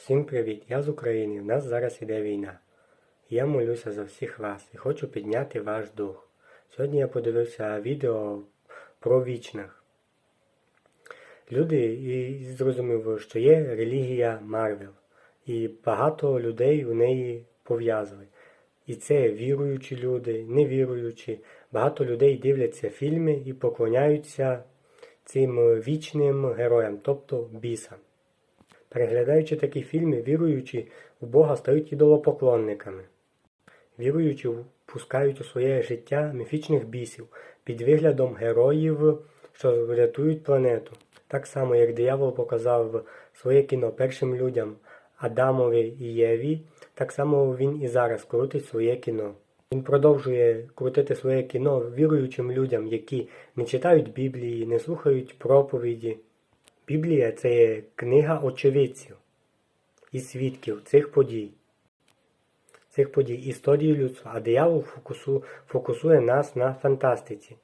Всім привіт! Я з України. У нас зараз іде війна. Я молюся за всіх вас і хочу підняти ваш дух. Сьогодні я подивився відео про вічних. Люди і зрозумів, що є релігія Марвел. І багато людей у неї пов'язали. І це віруючі люди, невіруючі. Багато людей дивляться фільми і поклоняються цим вічним героям, тобто бісам. Переглядаючи такі фільми, віруючі в Бога стають ідолопоклонниками. Віруючі впускають у своє життя міфічних бісів під виглядом героїв, що врятують планету. Так само, як диявол показав своє кіно першим людям Адамові і Єві, так само він і зараз крутить своє кіно. Він продовжує крутити своє кіно віруючим людям, які не читають Біблії, не слухають проповіді. Біблія це книга очевидців і свідків цих подій, цих подій, історії людства, а диявол фокусу, фокусує нас на фантастиці.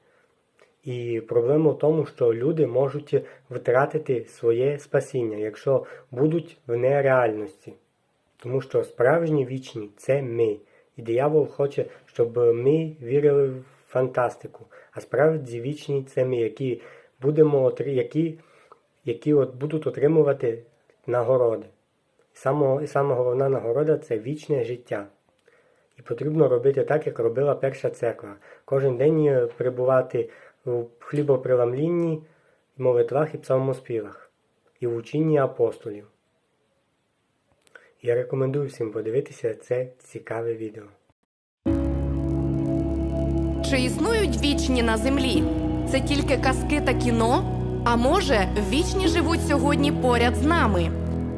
І проблема в тому, що люди можуть втратити своє спасіння, якщо будуть в нереальності. Тому що справжні вічні це ми. І диявол хоче, щоб ми вірили в фантастику. А справді вічні це ми, які будемо які які от будуть отримувати нагороди. І саме, і саме головна нагорода це вічне життя. І потрібно робити так, як робила перша церква. Кожен день перебувати у хлібоприламлінні, молитвах і псалмоспівах, і в учінні апостолів. Я рекомендую всім подивитися це цікаве відео. Чи існують вічні на землі? Це тільки казки та кіно? А може, вічні живуть сьогодні поряд з нами?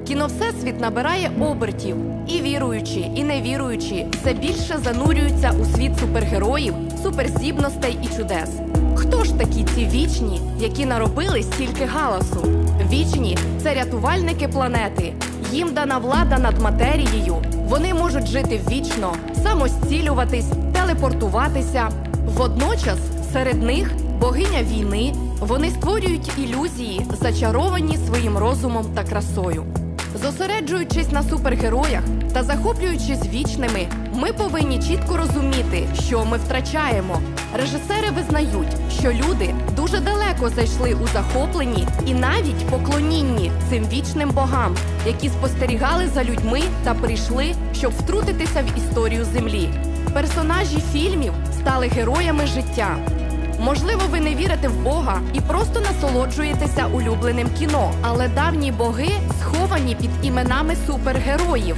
Кіно Всесвіт набирає обертів, і віруючі, і невіруючі все більше занурюються у світ супергероїв, суперздібностей і чудес. Хто ж такі ці вічні, які наробили стільки галасу? Вічні це рятувальники планети. Їм дана влада над матерією. Вони можуть жити вічно, самостілюватись, телепортуватися. Водночас серед них богиня війни. Вони створюють ілюзії, зачаровані своїм розумом та красою. Зосереджуючись на супергероях та захоплюючись вічними, ми повинні чітко розуміти, що ми втрачаємо. Режисери визнають, що люди дуже далеко зайшли у захопленні і навіть поклонінні цим вічним богам, які спостерігали за людьми та прийшли, щоб втрутитися в історію землі. Персонажі фільмів стали героями життя. Можливо, ви не вірите в Бога і просто насолоджуєтеся улюбленим кіно, але давні боги сховані під іменами супергероїв.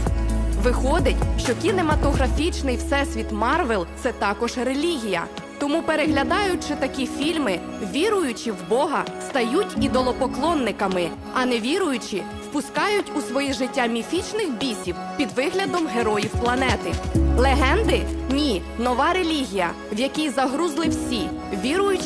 Виходить, що кінематографічний всесвіт Марвел це також релігія. Тому, переглядаючи такі фільми, віруючі в Бога стають ідолопоклонниками, а невіруючі впускають у своє життя міфічних бісів під виглядом героїв планети. Легенди ні, нова релігія, в якій загрузли всі,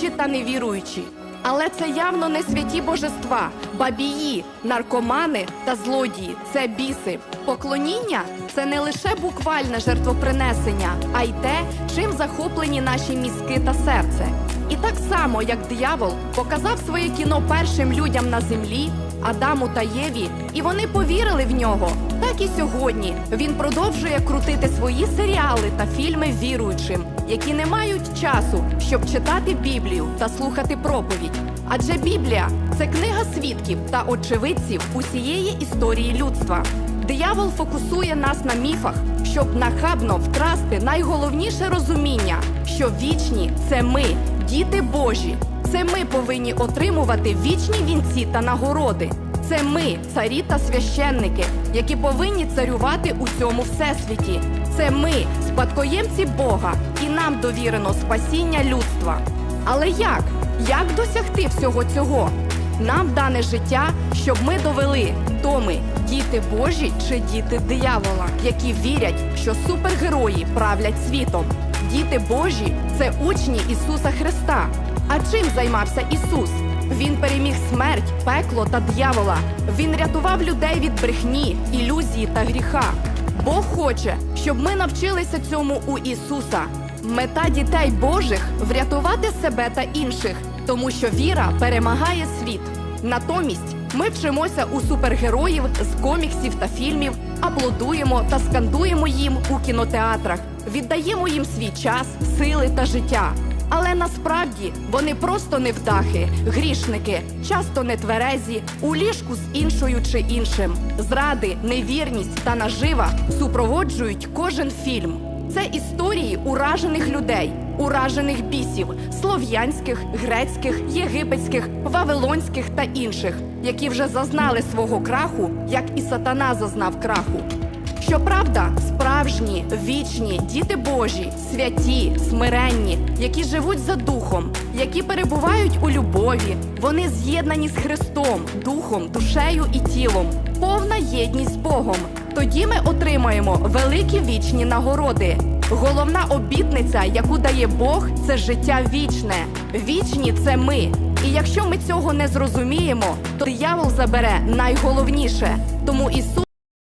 віруючі та невіруючі. Але це явно не святі божества, бабії, наркомани та злодії це біси. Поклоніння це не лише буквальне жертвопринесення, а й те, чим захоплені наші мізки та серце. І так само, як диявол показав своє кіно першим людям на землі, Адаму та Єві, і вони повірили в нього. Так і сьогодні він продовжує крутити свої серіали та фільми віруючим, які не мають часу, щоб читати Біблію та слухати проповідь. Адже Біблія це книга свідків та очевидців усієї історії людства. Диявол фокусує нас на міфах, щоб нахабно втрасти найголовніше розуміння, що вічні це ми, діти Божі. Це ми повинні отримувати вічні вінці та нагороди. Це ми, царі та священники, які повинні царювати у цьому всесвіті. Це ми, спадкоємці Бога, і нам довірено спасіння людства. Але як? Як досягти всього цього? Нам дане життя, щоб ми довели, хто ми діти Божі чи діти диявола, які вірять, що супергерої правлять світом. Діти Божі це учні Ісуса Христа. А чим займався Ісус? Він переміг смерть, пекло та дьявола. Він рятував людей від брехні, ілюзії та гріха. Бог хоче, щоб ми навчилися цьому у Ісуса. Мета дітей Божих врятувати себе та інших, тому що віра перемагає світ. Натомість Ми вчимося у супергероїв з коміксів та фільмів, аплодуємо та скандуємо їм у кінотеатрах, віддаємо їм свій час, сили та життя. Але насправді вони просто невдахи, грішники, часто нетверезі, у ліжку з іншою чи іншим. Зради, невірність та нажива супроводжують кожен фільм. Це історії уражених людей, уражених бісів, слов'янських, грецьких, єгипетських, вавилонських та інших, які вже зазнали свого краху, як і сатана зазнав краху. Щоправда, справжні, вічні, діти Божі, святі, смиренні, які живуть за духом, які перебувають у любові, вони з'єднані з Христом, духом, душею і тілом, повна єдність з Богом. Тоді ми отримаємо великі вічні нагороди. Головна обітниця, яку дає Бог, це життя вічне. Вічні це ми. І якщо ми цього не зрозуміємо, то диявол забере найголовніше. Тому Ісус